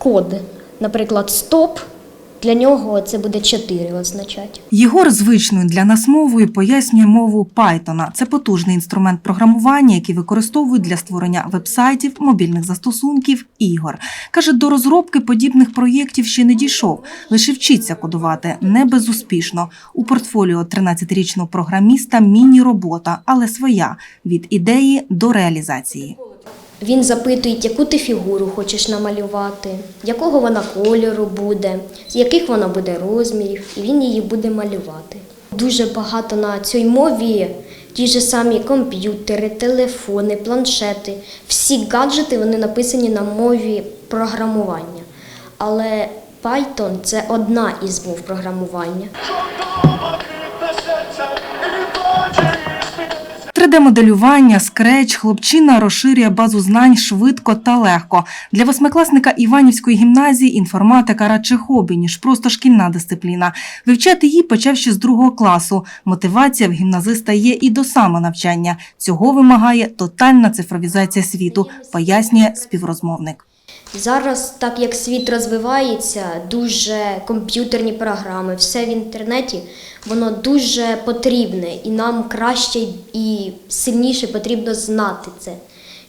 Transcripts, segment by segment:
код. Наприклад, стоп. Для нього це буде 4 означати. Єгор звичною для нас мовою пояснює мову Python. Це потужний інструмент програмування, який використовують для створення вебсайтів, мобільних застосунків, ігор. Каже, до розробки подібних проєктів ще не дійшов. Лише вчиться кодувати не безуспішно. У портфоліо 13-річного програміста міні-робота, але своя від ідеї до реалізації. Він запитує, яку ти фігуру хочеш намалювати, якого вона кольору буде, з яких вона буде розмірів, і він її буде малювати. Дуже багато на цій мові ті ж самі комп'ютери, телефони, планшети. Всі гаджети вони написані на мові програмування. Але Python це одна із мов програмування. 3D-моделювання, скреч, хлопчина розширює базу знань швидко та легко. Для восьмикласника Іванівської гімназії інформатика радше хобі, ніж просто шкільна дисципліна. Вивчати її почав ще з другого класу. Мотивація в гімназиста є і до самонавчання. Цього вимагає тотальна цифровізація світу, пояснює співрозмовник. Зараз, так як світ розвивається, дуже комп'ютерні програми, все в інтернеті, воно дуже потрібне, і нам краще і сильніше потрібно знати це,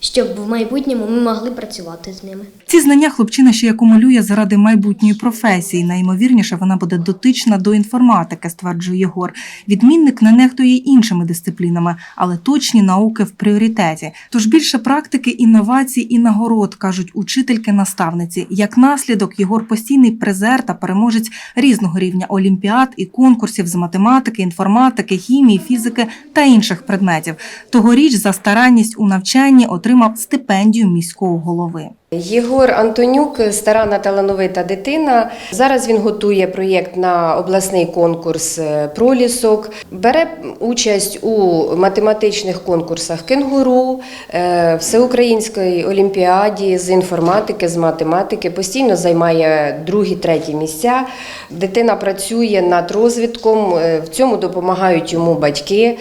щоб в майбутньому ми могли працювати з ними. Ці знання хлопчина ще й акумулює заради майбутньої професії. Найімовірніше, вона буде дотична до інформатики, стверджує Єгор. Відмінник не нехтує іншими дисциплінами, але точні науки в пріоритеті. Тож більше практики, інновацій і нагород кажуть учительки-наставниці. Як наслідок, Єгор постійний призер та переможець різного рівня олімпіад і конкурсів з математики, інформатики, хімії, фізики та інших предметів. Тогоріч за старанність у навчанні отримав стипендію міського голови. Єгор Антонюк старанна талановита дитина. Зараз він готує проєкт на обласний конкурс е, пролісок. Бере участь у математичних конкурсах кенгуру, е, всеукраїнської олімпіаді з інформатики, з математики. Постійно займає другі, треті місця. Дитина працює над розвитком. е, В цьому допомагають йому батьки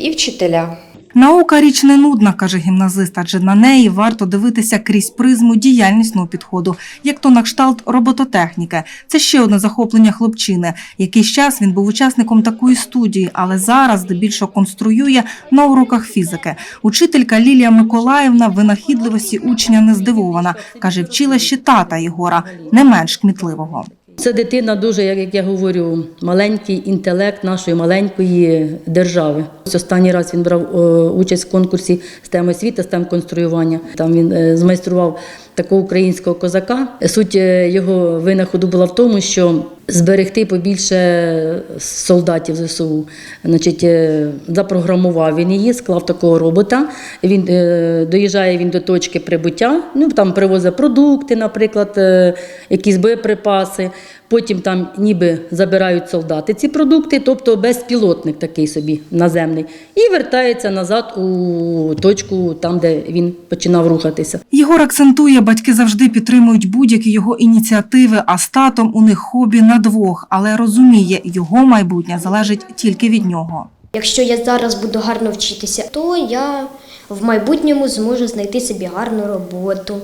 і вчителя. Наука річ не нудна, каже гімназист, адже на неї варто дивитися крізь призму діяльнісного підходу, як то на кшталт робототехніки. Це ще одне захоплення хлопчини. Якийсь час він був учасником такої студії, але зараз здебільшого конструює на уроках фізики. Учителька Лілія Миколаївна винахідливості учня не здивована. каже, вчила ще тата Єгора, не менш кмітливого. Це дитина дуже, як я говорю, маленький інтелект нашої маленької держави. Ось Останній раз він брав е, участь в конкурсі з теми освіти, з тем конструювання. Там він е, змайстрував такого українського козака. Суть е, його винаходу була в тому, що зберегти побільше солдатів ЗСУ. Значить, е, запрограмував він її, склав такого робота. Він е, доїжджає він до точки прибуття. Ну там привозить продукти, наприклад, е, якісь боєприпаси. Потім там ніби забирають солдати ці продукти, тобто безпілотник такий собі наземний, і вертається назад у точку, там де він починав рухатися. Єгор акцентує, батьки завжди підтримують будь-які його ініціативи, а з татом у них хобі на двох, але розуміє, його майбутнє залежить тільки від нього. Якщо я зараз буду гарно вчитися, то я в майбутньому зможу знайти собі гарну роботу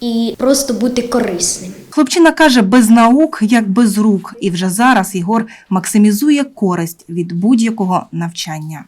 і просто бути корисним. Хлопчина каже, без наук як без рук, і вже зараз Ігор максимізує користь від будь-якого навчання.